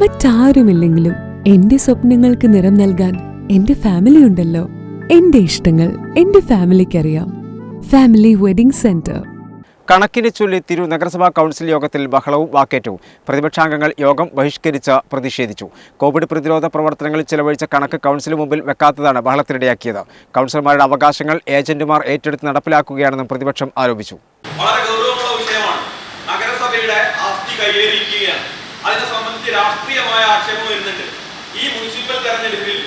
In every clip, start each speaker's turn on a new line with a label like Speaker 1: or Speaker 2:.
Speaker 1: മറ്റാരുമില്ലെങ്കിലും എന്റെ സ്വപ്നങ്ങൾക്ക് നിറം നൽകാൻ എന്റെ ഫാമിലി ഉണ്ടല്ലോ. എന്റെ ഇഷ്ടങ്ങൾ എന്റെ ഫാമിലിക്കറിയാം ഫാമിലി വെഡിംഗ് സെന്റർ
Speaker 2: കണക്കിനെ ചൊല്ലി തിരു നഗരസഭാ കൗൺസിൽ യോഗത്തിൽ ബഹളവും വാക്കേറ്റവും. പ്രതിപക്ഷാംഗങ്ങൾ യോഗം ബഹിഷ്കരിച്ച് പ്രതിഷേധിച്ചു. കോവിഡ് പ്രതിരോധ പ്രവർത്തനങ്ങളിൽ ചെലവഴിച്ച കണക്ക് കൗൺസിലിന് മുമ്പിൽ വെക്കാത്തതാണ് ബഹളത്തിനിടയാക്കിയത്. കൗൺസിലർമാരുടെ അവകാശങ്ങൾ ഏജന്റുമാർ ഏറ്റെടുത്ത് നടപ്പിലാക്കുകയാണെന്നും പ്രതിപക്ഷം ആരോപിച്ചു
Speaker 3: വളരെ ഗൗരവമുള്ള വിഷയമാണ് നഗരസഭയുടെ ആസ്തി കൈയേറിയിരിക്കുകയാണ് രാഷ്ട്രീയമായ ആക്ഷേപം വരുന്നുണ്ട്. ഈ മുനിസിപ്പൽ തെരഞ്ഞെടുപ്പിൽ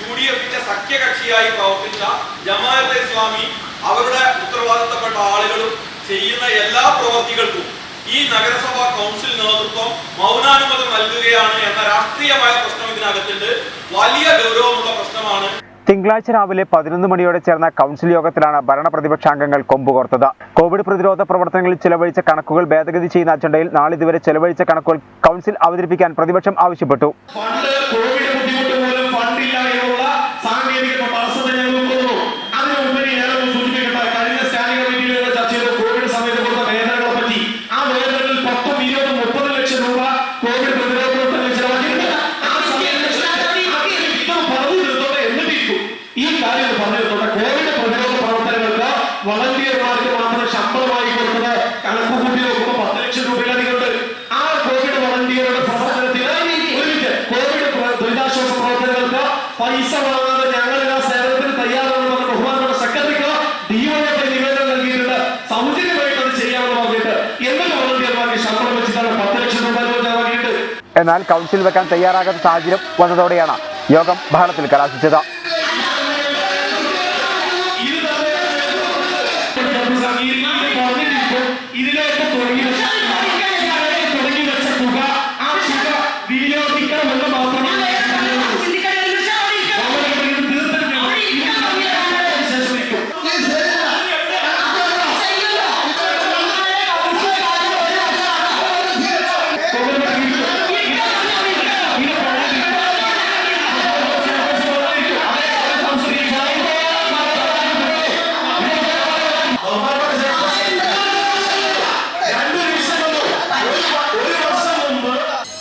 Speaker 3: യു ഡി എഫിന്റെ സഖ്യകക്ഷിയായി പ്രവർത്തിച്ച ജമാഅത്തെ ഇസ്ലാമി അവരുടെ ഉത്തരവാദിത്തപ്പെട്ട ആളുകളും ചെയ്യുന്ന എല്ലാ പ്രവർത്തികൾക്കും ഈ നഗരസഭാ കൗൺസിൽ നേതൃത്വം മൗനാനുമതി നൽകുകയാണ് എന്ന രാഷ്ട്രീയമായ പ്രശ്നം ഇതിനകത്തുണ്ട്. വലിയ ഗൗരവമുള്ള പ്രശ്നമാണ്
Speaker 2: തിങ്കളാഴ്ച രാവിലെ പതിനൊന്ന് മണിയോടെ ചേർന്ന കൗൺസിൽ യോഗത്തിലാണ് ഭരണ പ്രതിപക്ഷാംഗങ്ങൾ കൊമ്പുകോർത്തത് കോവിഡ് പ്രതിരോധ പ്രവർത്തനങ്ങളിൽ ചെലവഴിച്ച കണക്കുകൾ ഭേദഗതി ചെയ്യുന്ന അജണ്ടയിൽ നാളിതുവരെ ചെലവഴിച്ച കണക്കുകൾ കൗൺസിൽ അവതരിപ്പിക്കാൻ പ്രതിപക്ഷം ആവശ്യപ്പെട്ടു.
Speaker 4: ഈ കാര്യം പറഞ്ഞു തീർത്തോട്ടെ കോവിഡ് പ്രതിരോധ പ്രവർത്തനങ്ങൾക്ക് വളണ്ടിയർമാർക്ക് മാത്രം ശമ്പളമായി കൊടുത്തത് കണക്ക് കൂട്ടി നോക്കുമ്പോൾ പത്ത് ലക്ഷം രൂപയിലധികമുണ്ട്. ആ കോവിഡ് വളണ്ടിയറുടെ പ്രവർത്തനത്തിൽ ഒരു മിനിറ്റ് കോവിഡ് ദുരിതാശ്വാസ പ്രവർത്തനങ്ങൾക്ക് പൈസ വാങ്ങാതെ ഞങ്ങൾ ആ സേവനത്തിന് തയ്യാറാണെന്ന് ബഹുമാനപ്പെട്ട സെക്രട്ടറിക്ക് ഡിഒയുടെ നിവേദനം നൽകിയിട്ടുണ്ട്. സൗജന്യമായിട്ട് അത് ചെയ്യാമെന്ന് പറഞ്ഞിട്ട് എന്തൊക്കെ വളണ്ടിയർമാർക്ക് ശമ്പളം വെച്ചിട്ടാണ് പത്ത് ലക്ഷം രൂപ
Speaker 2: എന്നാൽ കൗൺസിൽ വെക്കാൻ തയ്യാറാകാത്ത സാഹചര്യം വന്നതോടെയാണ് യോഗം ബഹളത്തിൽ കലാശിച്ചത്.
Speaker 4: തന്നെ ഈ ഇതിലേക്ക് തുടങ്ങി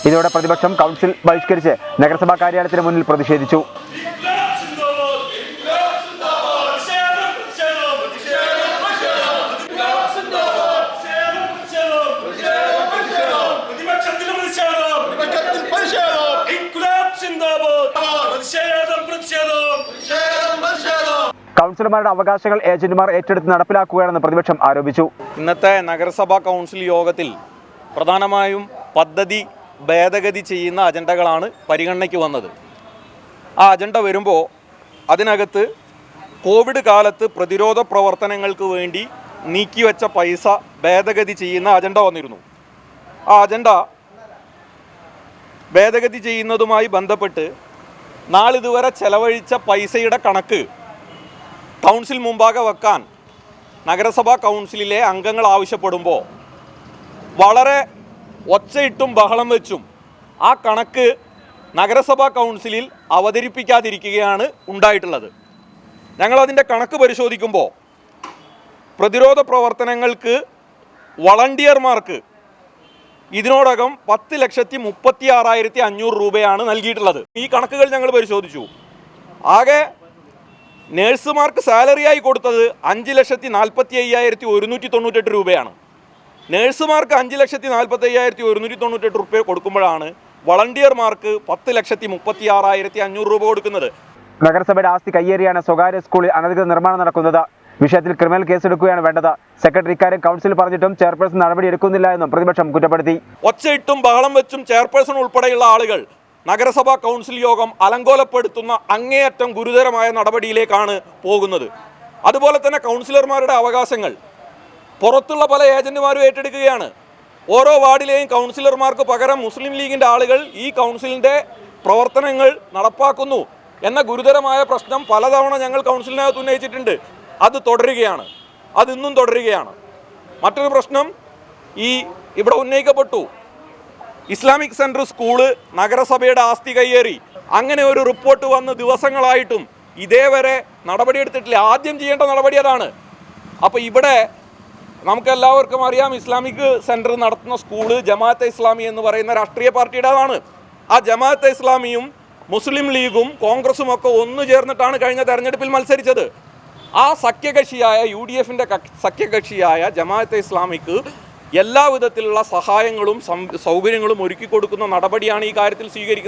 Speaker 2: ഇതോടെ പ്രതിപക്ഷം കൗൺസിൽ ബഹിഷ്കരിച്ച് നഗരസഭാ കാര്യാലയത്തിന് മുന്നിൽ പ്രതിഷേധിച്ചു. കൗൺസിലർമാരുടെ അവകാശങ്ങൾ ഏജന്റുമാർ ഏറ്റെടുത്ത് നടപ്പിലാക്കുകയാണെന്ന് പ്രതിപക്ഷം ആരോപിച്ചു.
Speaker 3: ഇന്നത്തെ നഗരസഭാ കൗൺസിൽ യോഗത്തിൽ പ്രധാനമായും പദ്ധതി ഭേദഗതി ചെയ്യുന്ന അജണ്ടകളാണ് പരിഗണനയ്ക്ക് വന്നത്. ആ അജണ്ട വരുമ്പോൾ അതിനകത്ത് കോവിഡ് കാലത്ത് പ്രതിരോധ പ്രവർത്തനങ്ങൾക്ക് വേണ്ടി നീക്കിവെച്ച പൈസ ഭേദഗതി ചെയ്യുന്ന അജണ്ട വന്നിരുന്നു. ആ അജണ്ട ഭേദഗതി ചെയ്യുന്നതുമായി ബന്ധപ്പെട്ട് നാളിതുവരെ ചെലവഴിച്ച പൈസയുടെ കണക്ക് കൗൺസിൽ മുമ്പാകെ വെക്കാൻ നഗരസഭാ കൗൺസിലിലെ അംഗങ്ങൾ ആവശ്യപ്പെടുമ്പോൾ വളരെ ഒച്ചയിട്ടും ബഹളം വെച്ചും ആ കണക്ക് നഗരസഭാ കൗൺസിലിൽ അവതരിപ്പിക്കാതിരിക്കുകയാണ് ഉണ്ടായിട്ടുള്ളത്. ഞങ്ങളതിന്റെ കണക്ക് പരിശോധിക്കുമ്പോൾ പ്രതിരോധ പ്രവർത്തനങ്ങൾക്ക് വളണ്ടിയർമാർക്ക് ഇതിനോടകം പത്ത് ലക്ഷത്തി മുപ്പത്തി ആറായിരത്തി അഞ്ഞൂറ് രൂപയാണ് നൽകിയിട്ടുള്ളത്. ഈ കണക്കുകൾ ഞങ്ങൾ പരിശോധിച്ചു. ആകെ നേഴ്സുമാർക്ക് സാലറിയായി കൊടുത്തത് അഞ്ച് ലക്ഷത്തി നാൽപ്പത്തി അയ്യായിരത്തി ഒരുന്നൂറ്റി തൊണ്ണൂറ്റെട്ട് രൂപയാണ്. നേഴ്സുമാർക്ക് അഞ്ച് ലക്ഷത്തി നാൽപ്പത്തി അയ്യായിരത്തി ഒരുന്നൂറ്റി തൊണ്ണൂറ്റെട്ട് രൂപ കൊടുക്കുമ്പോഴാണ് വളണ്ടിയർമാർക്ക് പത്ത് ലക്ഷത്തി മുപ്പത്തി ആറായിരത്തി അഞ്ഞൂറ് രൂപ കൊടുക്കുന്നത്.
Speaker 2: നഗരസഭയുടെ ആസ്തി കയ്യേറിയാണ് സ്വകാര്യ സ്കൂളിൽ അനധികൃത നിർമ്മാണം നടക്കുന്നത്. വിഷയത്തിൽ ക്രിമിനൽ കേസെടുക്കുകയാണ് വേണ്ടത്. സെക്രട്ടറി ഇക്കാര്യം കൗൺസിൽ പറഞ്ഞിട്ടും ചെയർപേഴ്സൺ നടപടി എടുക്കുന്നില്ല എന്നും പ്രതിപക്ഷം കുറ്റപ്പെടുത്തി.
Speaker 3: ഒച്ചയിട്ടും ബഹളം വെച്ചും ചെയർപേഴ്സൺ ഉൾപ്പെടെയുള്ള ആളുകൾ നഗരസഭാ കൗൺസിൽ യോഗം അലങ്കോലപ്പെടുത്തുന്ന അങ്ങേയറ്റം ഗുരുതരമായ നടപടിയിലേക്കാണ് പോകുന്നത്. അതുപോലെ തന്നെ കൗൺസിലർമാരുടെ അവകാശങ്ങൾ പുറത്തുള്ള പല ഏജന്റുമാരും ഏറ്റെടുക്കുകയാണ്. ഓരോ വാർഡിലെയും കൗൺസിലർമാർക്ക് പകരം മുസ്ലിം ലീഗിന്റെ ആളുകൾ ഈ കൗൺസിലിന്റെ പ്രവർത്തനങ്ങൾ നടപ്പാക്കുന്നു എന്ന ഗുരുതരമായ പ്രശ്നം പലതവണ ഞങ്ങൾ കൗൺസിലിനകത്ത് ഉന്നയിച്ചിട്ടുണ്ട്. അത് തുടരുകയാണ്. അത് ഇന്നും തുടരുകയാണ്. മറ്റൊരു പ്രശ്നം ഈ ഇവിടെ ഉന്നയിക്കപ്പെട്ടു. ഇസ്ലാമിക് സെന്റർ സ്കൂൾ നഗരസഭയുടെ ആസ്തി കയ്യേറി. അങ്ങനെ ഒരു റിപ്പോർട്ട് വന്ന് ദിവസങ്ങളായിട്ടും ഇതേവരെ നടപടിയെടുത്തിട്ടില്ല. ആദ്യം ചെയ്യേണ്ട നടപടി അതാണ്. അപ്പോൾ ഇവിടെ നമുക്കെല്ലാവർക്കും അറിയാം ഇസ്ലാമിക് സെന്റർ നടത്തുന്ന സ്കൂൾ ജമാഅത്തെ ഇസ്ലാമി എന്ന് പറയുന്ന രാഷ്ട്രീയ പാർട്ടിയുടേതാണ്. ആ ജമാഅത്തെ ഇസ്ലാമിയും മുസ്ലിം ലീഗും കോൺഗ്രസും ഒക്കെ ഒന്നു ചേർന്നിട്ടാണ് കഴിഞ്ഞ തെരഞ്ഞെടുപ്പിൽ മത്സരിച്ചത്. ആ സഖ്യകക്ഷിയായ യു ഡി എഫിന്റെ സഖ്യകക്ഷിയായ ജമാഅത്തെ ഇസ്ലാമിക്ക് എല്ലാവിധത്തിലുള്ള സഹായങ്ങളും സൗകര്യങ്ങളും ഒരുക്കി കൊടുക്കുന്ന നടപടിയാണ് ഈ കാര്യത്തിൽ സ്വീകരിക്കുന്നത്.